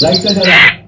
Light ચલા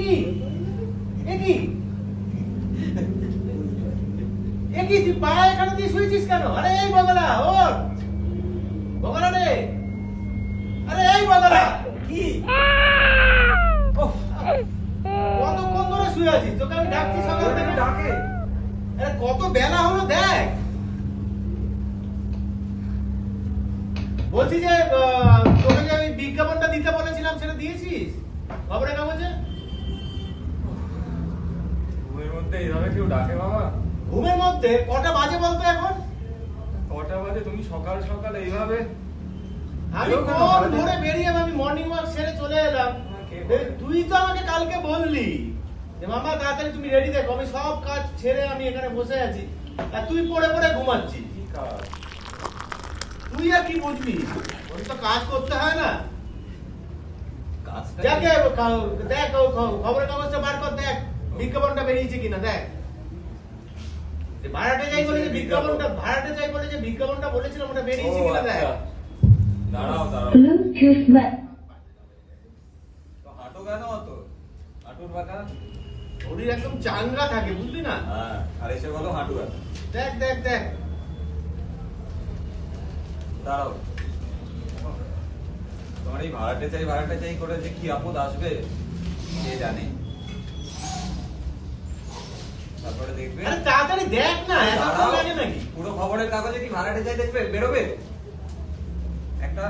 আরে এটা কি এ কি এ কি তুই পায়ে এখানে দিয়ে শুয়েছিস কেন? আরে এই বগলা ওর বগলা রে। আরে এই বগলা। কি? কতক্ষণ ধরে শুয়ে আছিস? তোকে আমি ডাকছি সকাল থেকে। ডাকে। আরে কত বেলা হলো দেখ। বলছি যে তোকে যে আমি বিজ্ঞাপনটা দিতে বলেছিলাম সেটা দিয়েছিস? খবরের কাগজে? মধ্যে এইভাবে কেউ ডাকে বাবা? ঘুমের মধ্যে? কটা বাজে বলতো এখন? কটা বাজে? তুমি সকাল সকাল এইভাবে? আমি কোন? ভোরে বেরিয়ে আমি মর্নিং ওয়াক সেরে চলে এলাম? তুই তো আমাকে কালকে বললি। যে মামা তাড়াতাড়ি তুমি রেডি দেখো আমি সব কাজ ছেড়ে আমি এখানে বসে আছি। আর তুই পড়ে পড়ে ঘুমাচ্ছিস। তুই আর কি বুঝবি? ওই তো কাজ করতে হয় না। যাকে দেখ খবরের কাগজটা বার কর দেখ। বিজ্ঞাপনটা বেরিয়েছে কিনা দেখ। ভাড়াটে যাই বলে যে বিজ্ঞাপনটা ভাড়াটে যাই বলে যে বিজ্ঞাপনটা বলেছিলাম ওটা বেরিয়েছে কিনা দেখ। আচ্ছা। দাঁড়াও দাঁড়াও। Bluetooth mode. তো হাঁটো কেন অত? হাঁটুর বাঁকা শরীর একদম চাঙ্গা থাকে বুঝলি না? হ্যাঁ আর এসে বলো হাঁটু ব্যথা দেখ দেখ দেখ। দাঁড়াও। তোমার এই ভাড়াটে চাই ভাড়াটে চাই করে যে কি আপদ আসবে কে জানে? তারপরে দেখবে। আরে তাড়াতাড়ি দেখ না। লাগে নাকি? পুরো খবরের কাগজে কি ভাড়াটে চাই দেখবে? বেরোবে? একটা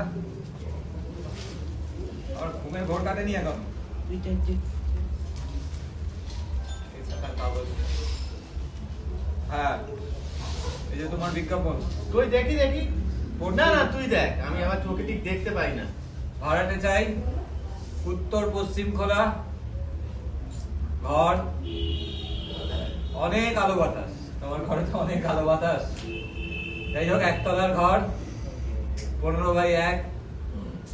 আর ঘুমের ঘোর কাটেনি এখন। এই শাখার কাগজ। হ্যাঁ। এই যে তোমার বিজ্ঞাপন। তুই দেখি দেখি। না না তুই দেখ। আমি আবার চোখে ঠিক দেখতে পাই না। ভাড়াটে চাই উত্তর পশ্চিম খোলা। ঘর। অনেক আলো বাতাস। তোমার ঘরে তো অনেক আলো বাতাস। যাই হোক একতলার ঘর পনেরো বাই এক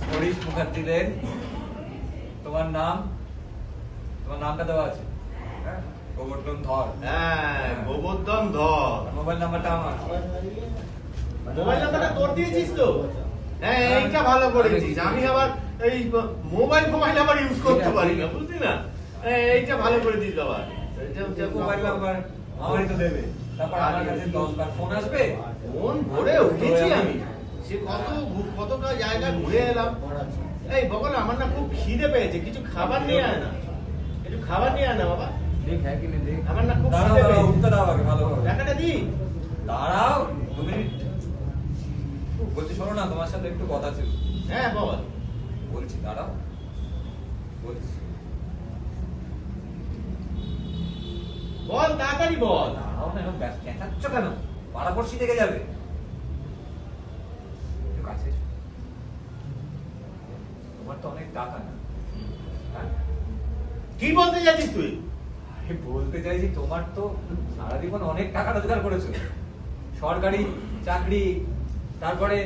হরিশ মুখার্জি লেন। তোমার নাম? তোমার নামটা দেওয়া আছে। হ্যাঁ? গোবর্ধন ধর। হ্যাঁ গোবর্ধন ধর। মোবাইল নাম্বারটা আমার। মোবাইল নাম্বারটা তোর দিয়েছিস তো? হ্যাঁ এইটা ভালো করেছিস। আমি আবার এই মোবাইল মোবাইল আবার ইউজ করতে পারি না বুঝলি না? হ্যাঁ, এইটা ভালো করে দিস হচ্ছে মোবাইল নাম্বার আমারই তো দেবে। তারপর আমার কাছে ফোন আসবে মন ভরে উঠেছি আমি। সে কত কতটা জায়গা ঘুরে এলাম। এই বগল আমার না খুব খিদে পেয়েছে। কিছু খাবার নিয়ে আয় না। কিছু খাবার নিয়ে আয় না বাবা। আমার না খুব দাঁড়াও খিদে দাঁড়াও পেয়েছে। উঠতে দাও আগে ভালো করে। টাকাটা দি। দাঁড়াও দু মিনিট। বলছি শোনো না তোমার সাথে একটু কথা ছিল। হ্যাঁ বল। বলছি দাঁড়াও। বলছি। বল তাড়াতাড়ি বল। দাঁড়াও না চেঁচাচ্ছ কেন? পাড়াপড়শি থেকে যাবে। কাছে তোমার তো অনেক টাকা না। হ্যাঁ? কি বলতে যাচ্ছিস তুই? বলতে চাইছি তোমার তো সারা জীবন অনেক টাকা রোজগার করেছ। সরকারি চাকরি তারপরে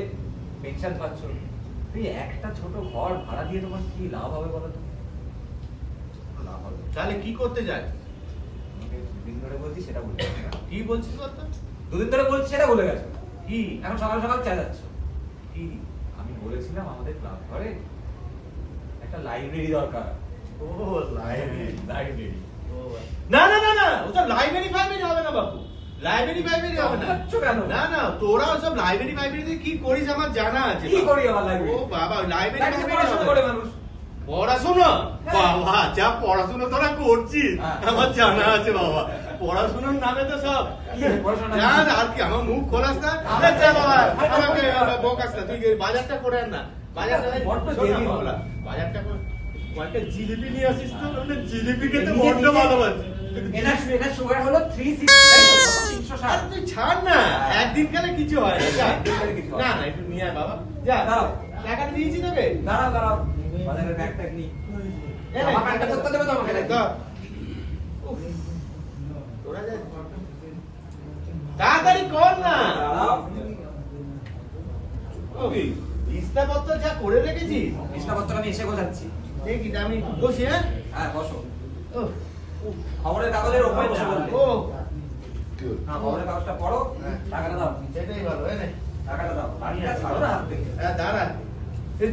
পেনশন পাচ্ছ। তুই একটা ছোট ঘর ভাড়া দিয়ে তোমার কি লাভ হবে বলো তো? লাভ হবে। তাহলে কি করতে তোমাকে দুদিন ধরে বলছি সেটা বলে কি বলছিস বল দুদিন ধরে বলছি সেটা বলে গেছো। কি? এখন সকাল সকাল চেঁচাচ্ছ কি? আমি বলেছিলাম আমাদের ক্লাব ঘরে একটা লাইব্রেরি দরকার। ও লাইব্রেরি লাইব্রেরি না না না না ওসব লাইব্রেরি ফাইব্রেরি হবে না বাবু লাইব্রেরি ফাইব্রেরি হবে না। কেন? না না তোরা ওসব লাইব্রেরি ফাইব্রেরিতে কি করিস আমার জানা আছে কি করি আমার লাইব্রেরি? ও বাবা লাইব্রেরি লাইব্রেরি করে মানুষ। পড়াশোনা। বাবা যা পড়াশোনা তোরা করছিস। হ্যাঁ। আমার জানা আছে বাবা। পড়াশোনার নামে তো সব। জান আর কি আমার মুখ খোলাস না? আচ্ছা বাবা আমাকে বকাস না তুই বাজারটা করে আন না। বাজারটা বড্ড শোন না দেরি হলো। বাবলা, বাজারটা কয়েকটা জিলিপি নিয়ে আসিস তো জিলিপি খেতে বড্ড ভালোবাসি। এনার এনার সুগার হলো থ্রি তিনশো আর ষাট তুই ছাড় না। একদিন গেলে কিছু হয় না। একদিন গেলে কিছু হয় না। না। একটু নিয়ে আয় বাবা। যা দাও। টাকাটা দিয়েছি তোকে। দাঁড়াও দাঁড়াও। বাজারের ব্যাগ ট্যাগ নি এ নে। করতে দেবে তো আমাকে নাকি? ধর। উফ, তোরা যা- তাড়াতাড়ি কর না। বিছনাপত্র যা করে রেখেছিস। বিছনাপত্র আমি এসে গোছাচ্ছি। দেখি আমি বসি হ্যাঁ? হ্যাঁ বসো। খবরের কাগজের ওপরে বসে বললে ও। হ্যাঁ খবরের কাগজটা পড়ো। টাকাটা দাও। সেটাই ভালো নে। টাকাটা দাও। বাড়িটা ছাড়ো না হাত থেকে। হ্যাঁ, দাঁড়া।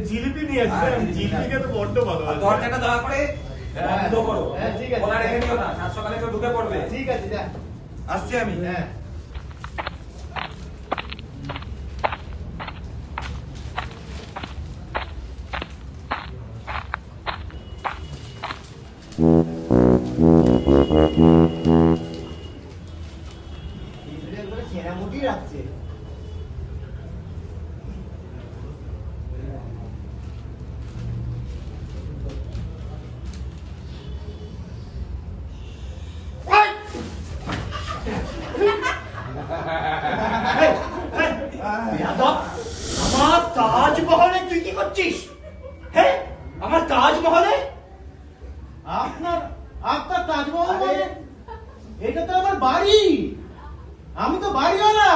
জিলিপি নিয়ে আসবে। হ্যাঁ, জিলিপি কে তো বড্ড ভালো দরজাটা দেওয়া করে হ্যাঁ, বন্ধ করো। হ্যাঁ, ঠিক আছে। রেখে দিও না সাত সকালে কেউ ঢুকে পড়বে। ঠিক আছে আসছি আমি হ্যাঁ। তাজমহলে তুই কি করছিস? হ্যাঁ? আমার তাজমহলে আপনার আপনার তাজমহল মানে? এটা তো আমার বাড়ি। আমি তো বাড়িওয়ালা।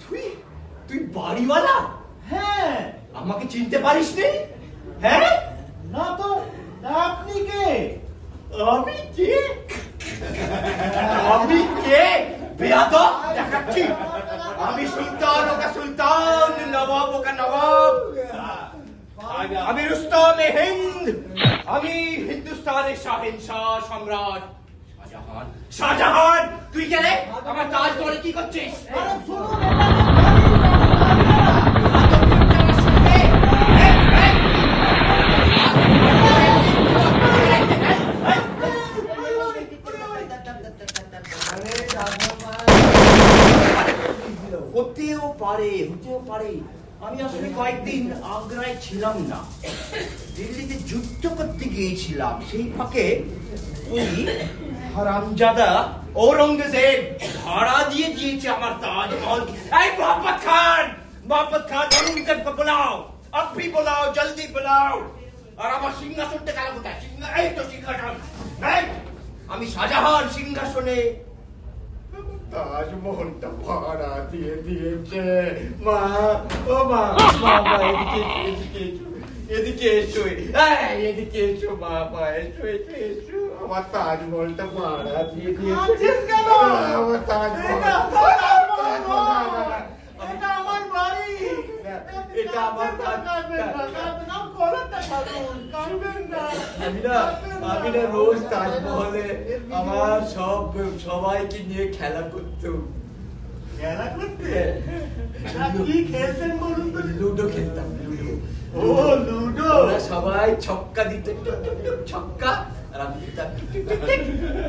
তুই তুই বাড়িওয়ালা? হ্যাঁ। আমাকে চিনতে পারিস নি? হ্যাঁ? না তো আপনি কে? আমি কে? আমি কে? আমি সুলতান, ওকে সুলতান, নবাব, ওকা নবাব। আমি রুস্তম হিন্দ, আমি হিন্দুস্তানের শাহেনশাহ সম্রাট। শাহজাহান শাহজাহান, তুই রে আমার তাজমহলে কি করছিস আরে শুনুন এটা আমার বাড়ি। হতেও পারে হতেও পারে। আমি আসলে কয়েকদিন আগ্রায় ছিলাম না। দিল্লিতে যুদ্ধ করতে গিয়েছিলাম। সেই ফাঁকে ওই হারামজাদা ঔরঙ্গজেব ভাড়া দিয়ে দিয়েছে আমার তাজমহল। এই মোহাম্মদ খান! মোহাম্মদ খান অনুমোদনকে বোলাও। আপনি বোলাও, জলদি বোলাও। আর আমার সিংহাসনটা কালা কোথায়? সিংহা এই তো সিংহাসন। আমি শাহজাহান সিংহাসনে তাজমহলটা ভাড়া দিয়ে দিয়েছে। মা ও মা মা মা এদিকে এদিকে এসো এদিকে এসো মা মা এসো এসো এসো। আমার তাজমহলটা ভাড়া দিয়ে দিয়েছে। আমার তাজমহল। এটা আমার বাড়ি। এটা আমার আমি না আমি না রোজ তাজমহলে আমার সব সবাইকে নিয়ে খেলা করতাম খেলা করতে? কি খেলতেন বলুন তো? লুডো খেলতাম লুডো। ও লুডো? সবাই ছক্কা দিত ছক্কা। আর আমি দিতাম টিক টিক টিক টিক।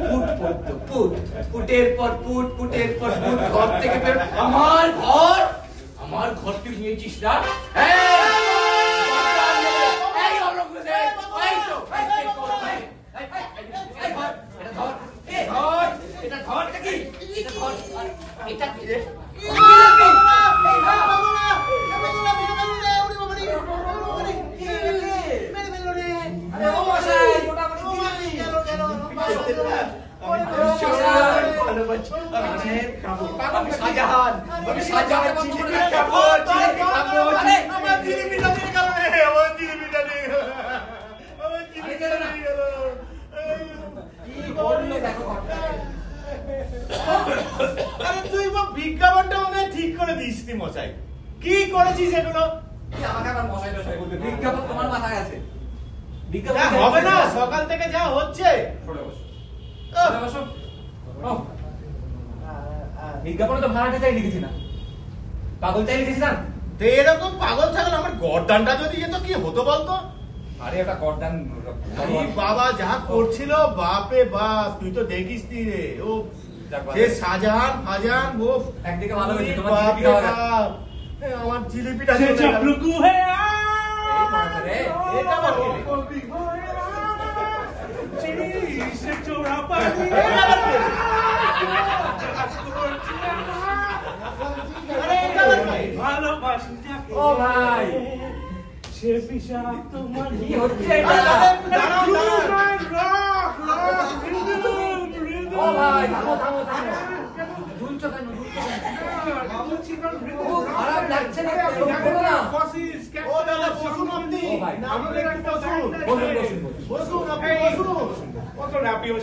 পুট পড়তো পুট পুটের পর পুট পুটের পর পুট ঘর থেকে বের আমার ঘর আমার ঘর তুই নিয়েছিস না? এই! এটা ধরটা কি? এটা ধর, আর এটা কি রে? আরে ও মশাই, মোটামুটি আমি ভীষণ ভালোবাসি। আমি জিলিপি খাব। আমি শাহজাহান আমি শাহজাহান জিলিপি খাব জিলিপি খাব জিলিপি- আমার জিলিপিটা নিয়ে গেল রে, আমার জিলিপিটা নিয়ে গেল। আমার জিলিপিটা নিয়ে গেল। কি বলল দেখো ঘরটাকে। আরে তুই বা বিজ্ঞাপনটা মনে ঠিক করে দিস নি মশাই। কি করেছিস এগুলো? আমাকে আবার মশাই টশাই বলবে? বিজ্ঞাপন তোমার মাথায় আছে। বিজ্ঞাপন হবে না সকাল থেকে যা হচ্ছে। বিজ্ঞাপনে তো ভাড়াটা চাই লিখেছি না। পাগল চাই লিখেছি না? তো এরকম পাগল ছাগল আমার গরদানটা যদি যেত কি হতো বলতো? আরে ওটা গর্দান বাবা যা করছিল বাপে বাপ তুই তো দেখিস নি রে। ও ভালো শাহজাহান ফাজান ও একদিকে ভালো হয়েছে, তোমার জিলিপি খাওয়া গেল। আমার জিলিপিটা সে। চাপলুকু। এটা? সে চোরা পানি। ও ভাই। সে তোমার কি হচ্ছে দাঁড়াও, দাঁড়াও। ও না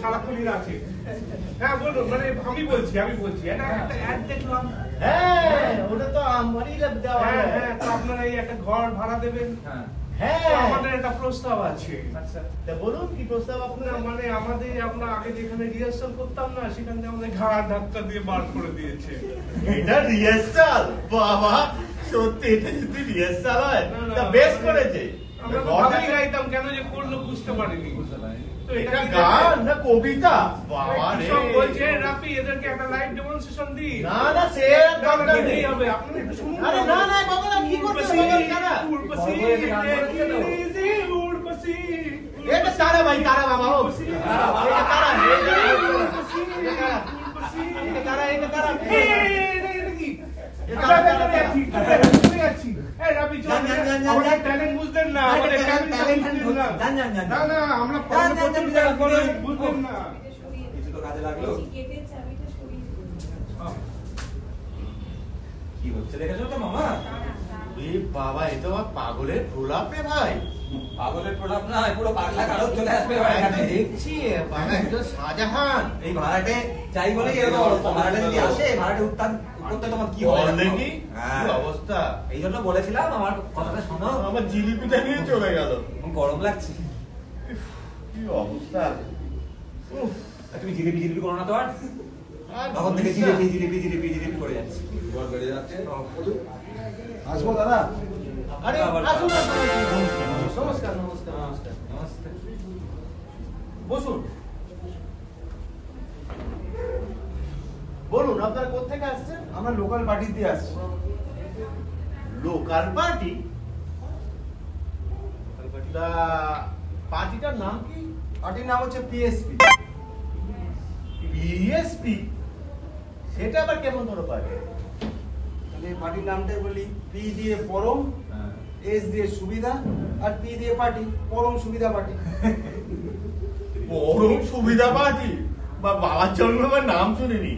সারাক্ষণই আছে হ্যাঁ বলুন মানে আমি বলছি আমি বলছি এটা দেখলাম হ্যাঁ ওটা তো আমারই দেওয়া হ্যাঁ হ্যাঁ তো আপনারা এই একটা ঘর ভাড়া দেবেন হ্যাঁ তো হ্যাঁ। আমাদের একটা প্রস্তাব আছে। আচ্ছা। তা বলুন কি প্রস্তাব আপনার? মানে আমাদের আমরা আগে যেখানে রিহার্সাল করতাম না সেখান থেকে আমাদের ঘাড় ধাক্কা দিয়ে বার করে দিয়েছে। এটা রিহার্সাল বাবা সত্যি এটা যদি রিহার্সাল হয় তা বেশ করেছে। আমরা তো গাইতাম কেন যে করল বুঝতে পারিনি বুঝতে পারিনি। তো এটা কি গান না কবিতা বাবা রে সব বলছে রাপি এদেরকে একটা লাইভ ডেমনস্ট্রেশন দিই না না সে আর দরকার নেই দিতেই হবে আপনারা একটু শুনুন আরে না না বাবা না কি করতে উর্বশী, বাবা তারা উর্বশী, ভগবানের গান করেছে তো? উর্বশী, উর্বশী, এটা তারা ভাই তারা বাবা ও উর্বশী, এটা তারা এটা উর্বশী, উর্বশী। এটা তারা এটা তারা এই, এই, এই, এটা- এটা কি? এটা আমরা তারা, কি হচ্ছে তো মামা বাবা এ তো পাগলের প্রলাপ রে ভাই পাগলের প্রলাপ না পুরো পাগলা কারও চলে আসবে দেখছি শাহজাহান এই ভাড়াটে চাই বলেই এরকম যদি আসে ভাড়াটে উত্থান করতে তোমার কি হবে? দেখি হ্যাঁ। কি অবস্থা? এই জন্য বলেছিলাম আমার কথাটা শোনো। আমার জিলিপিটা নিয়ে চলে গেল। গরম লাগছে। কি অবস্থা? উফ, তুমি জিলিপি জিলিপি করো না তো আর। তখন থেকে জিলিপি জিলিপি জিলিপি জিলিপি করে যাচ্ছি। আসব দাদা? আরে আসুন। নমস্কার নমস্কার নমস্কার নমস্তে বসুন। বলুন আপনারা কোথেকে আসছেন? আমরা লোকাল পার্টিতে আসছি। লোকাল পার্টি পার্টিটার নাম কি? পার্টির নাম হচ্ছে পিএসপি বিএসপি সেটা আবার কেমন ধরো পার্টি তাহলে পার্টির নামটাই বলি পি দিয়ে পরম হ্যাঁ। এস দিয়ে সুবিধা আর পি দিয়ে পার্টি পরম সুবিধা পার্টি বড় সুবিধা পার্টি বা বাবার জন্য আমার নাম শুনিনি।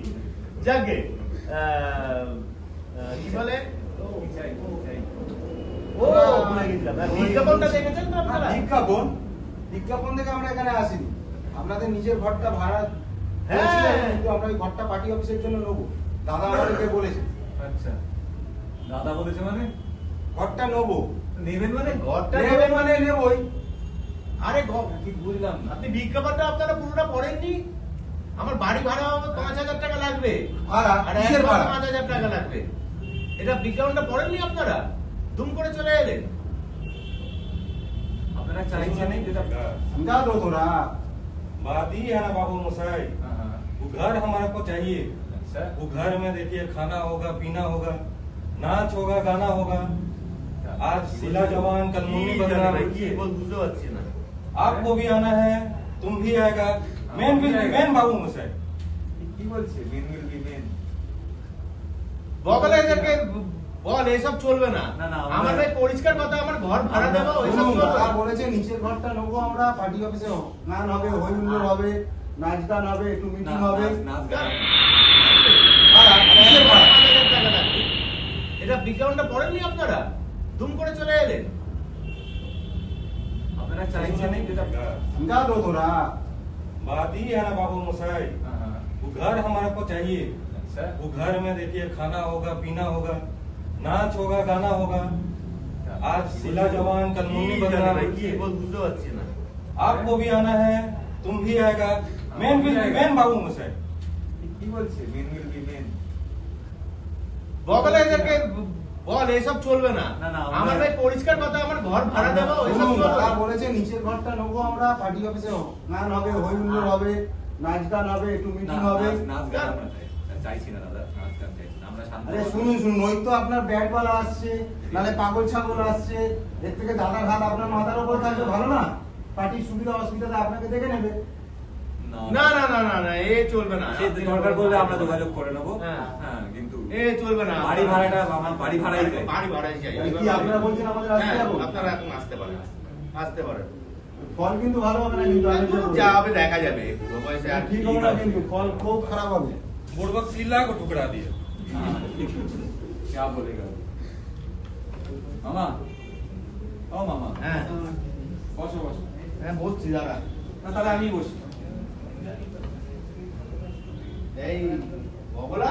যাকে আহ, আহ, কি বলে? ও ভুলে গেছিলাম। আর বিজ্ঞাপনটা দেখেছেন তো আপনারা? বিজ্ঞাপন। বিজ্ঞাপন থেকে আমরা এখানে আসিনি। আপনাদের নিজের ঘরটা ভাড়া হ্যাঁ। কিন্তু আমরা ওই ঘরটা পার্টি অফিসের জন্য নেব। দাদা আমাদেরকে বলেছে। আচ্ছা। দাদা বলেছে মানে? ঘরটা নেব। নেবেন মানে? ঘরটা নেবেন মানে? নেবই। আরে ঘ- কি বুঝলাম আপনি বিজ্ঞাপনটা আপনারা পুরোটা পড়েননি? আমার বাড়ি ভাড়া হবে পাঁচ হাজার টাকা লাগবে ভাড়া আর কিসের একবার ভাড়া পাঁচ হাজার টাকা লাগবে এটা বিজ্ঞাপনটা পড়েননি আপনারা দুম করে চলে এলেন আপনারা চাইছেন যেটা समझा दो थोड़ा बात ही है ना बाबू मुसाई हाँ, हाँ। वो घर हमारे को चाहिए अच्छा वो घर में देखिए खाना होगा पीना होगा नाच होगा गाना होगा आज सिला जवान कल मुन्नी बदनाम কি বল বুঝতে পারছি না आपको भी आना है तुम भी आएगा মেন উইল বি মেন বাবু মশাই কি বলছে? মেন উইল বি মেন বকলে এদেরকে বল এইসব চলবে না। আমার পরিষ্কার কথা আমার ঘর ভাড়া দেবো ওইসব চলবে না। বলেছে নিচের ঘরটা নেব আমরা পার্টি অফিসে গান হবে হই হুল্লোড় হবে নাচ গান হবে একটু মিটিং হবে। নাচ গান এটা বিজ্ঞাপনটা পড়েননি আপনারা? দুম করে চলে এলেন। আপনারা চাইছেন যেটা তোরা बात ही है ना बाबू मुसाई हाँ, हाँ। वो घर हमारे को चाहिए अच्छा वो घर में देखिए खाना होगा पीना होगा नाच होगा गाना होगा आज सिला जवान कल मुन्नी बदनाम কি বল বুঝতে পারছি না आपको भी आना है तुम भी आएगा मेन भी मेन बाबू मुसाई কি বলছে মেন উইল বি মেন বগলে এদেরকে বল এসব চলবে না। না, না, আমরা- ভাই পরিষ্কার কথা আমার ঘর ভাড়া দেবো এসব চলবে। না। বলেছে নিচের ঘরটা নেব আমরা পার্টি অফিসে গান হবে হই হুল্লোড় হবে নাচ গান হবে একটু মিটিং হবে। নাচ গান চাইছি না দাদা নাচ গান চাইছি না আমরা শান্ত আরে শুনুন শুনুন ওই তো আপনার ব্যাট বলা আসছে নালে পাগল ছাগল আসছে এর থেকে দাদার হাত আপনার মাথার উপর থাকলে ভালো না? পার্টির সুবিধা অসুবিধা আপনাকে দেখে নেবে। না না না না না এ চলবে না। সে দরকার পড়লে আমরা যোগাযোগ করে নেব। হ্যাঁ। হ্যাঁ কিন্তু এ চলবে না বাড়ি ভাড়াটা আমার বাড়ি ভাড়াই চাই বাড়ি ভাড়াই চাই কি আপনারা বলছেন আমাদের আসতে হ্যাঁ, যাবো? আপনারা এখন আসতে পারেন আসতে পারেন ফল কিন্তু ভালো হবে না কিন্তু আমি যা বলছি। যা হবে দেখা যাবে পুরো বয়সে আর ঠিক হবে না কিন্তু ফল খুব খারাপ হবে बुड़बक सिला को टुकड़ा दिया क्या बोलेगा মামা ও মামা হ্যাঁ বসো বসো হ্যাঁ বসছি দাদা না তাহলে আমি বসি এই বগলা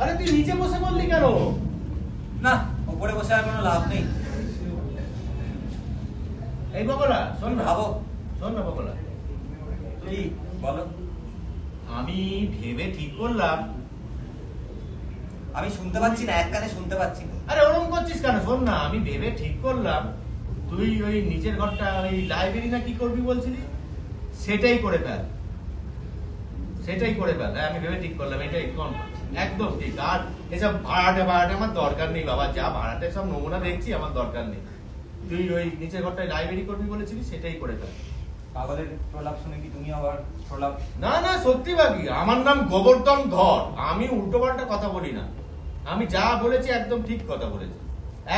আরে তুই নিচে বসে বললি কেন? না উপরে বসে আর কোনো লাভ নেই। এই বগলা শোন না। ভাবো। শোন না বগলা। কি বলো। আমি ভেবে ঠিক করলাম। আমি শুনতে পাচ্ছি না এক কানে শুনতে পাচ্ছি না। আরে ওরকম করছিস কেন? শোন না আমি ভেবে ঠিক করলাম। তুই ওই নিচের ঘরটা ওই লাইব্রেরি না কি করবি বলছিলি? সেটাই করে ফেল। সেটাই করে ফেল। আমি ভেবে ঠিক করলাম এটাই কম একদম ঠিক। আর এসব ভাড়াটে ভাড়াটে আমার দরকার নেই বাবা। যা ভাড়াটে সব নমুনা দেখছি আমার দরকার নেই। তুই ওই নিচের ঘরটায় লাইব্রেরি করবি বলেছিলি সেটাই করে ফেল। পাগলের প্রলাপ শুনে কি তুমি আবার প্রলাপ না না সত্যি বাকি। আমার নাম গোবর্ধন ধর। আমি উল্টো পাল্টা কথা বলি না। আমি যা বলেছি একদম ঠিক কথা বলেছি।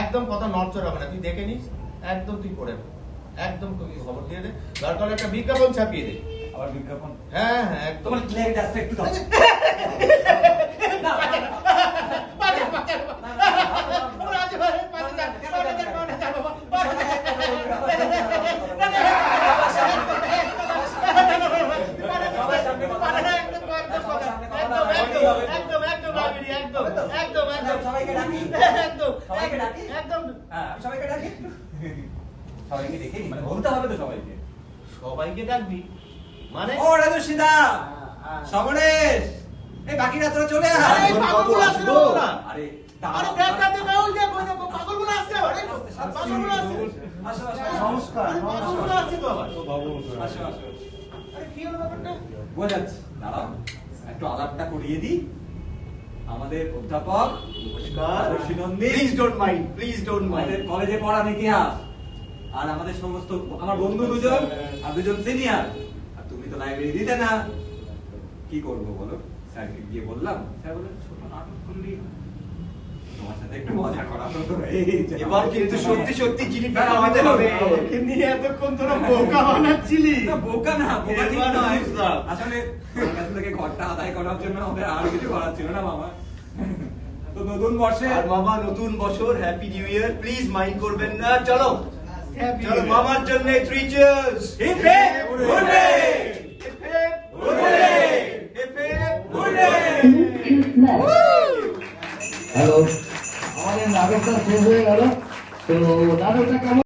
একদম কথা নড়চড় হবে না। তুই দেখে নিস। একদম তুই করে একদম তুই খবর দিয়ে দে। দরকার একটা বিজ্ঞাপন ছাপিয়ে দে। বিজ্ঞাপন হ্যাঁ হ্যাঁ একদম ক্লিয়ারিটি আসতে একটু দাও? হ্যাঁ মানে সবাইকে ডাকবি মানে ও সমরেশ এই বাকিরা তোরা চলে আয় আরে, এই পাগলগুলো আসছে না আরে আরে দেখ দেখ দেখ, ওই দেখ, পাগলগুলো আসছে আবার, পাগলগুলো আসছে। আসো আসো নমস্কার পাগলগুলো আসছে তো আবার। আসো আসো আরে, কি হলো ব্যাপারটা? বোঝাচ্ছি দাঁড়াও একটু আলাপটা করিয়ে দিই আমাদের অধ্যাপক নমস্কার please don't mind please don't আমাদের মাইন্ড কলেজে পড়ার ইতিহাস আর আমাদের সমস্ত আমার বন্ধু দুজন আর দুজন সিনিয়র আর তো লাইব্রেরি দিতে না। কি করব বলো? স্যারকে গিয়ে বললাম স্যার বললেন ছোট নাটক করলি তোমার সাথে একটু মজা করা হতো এবার কিন্তু সত্যি সত্যি না, জিনিসটা হবে। ওকে নিয়ে এতক্ষণ তোরা বোকা বানাচ্ছিলি। না, বোকা না বোকা ঠিক নয়। আসলে কাছ থেকে ঘরটা আদায় করার জন্য আমাদের আর কিছু করার ছিল না মামা। তো নতুন বর্ষে আর মামা নতুন বছর happy new year please mind করবেন না। চলো। চলো মামার জন্য three cheers hip hip hip hip hurray hip hip hurray hello আমাদের নাটকটা শেষ হয়ে গেল। তো নাটকটা কেমন?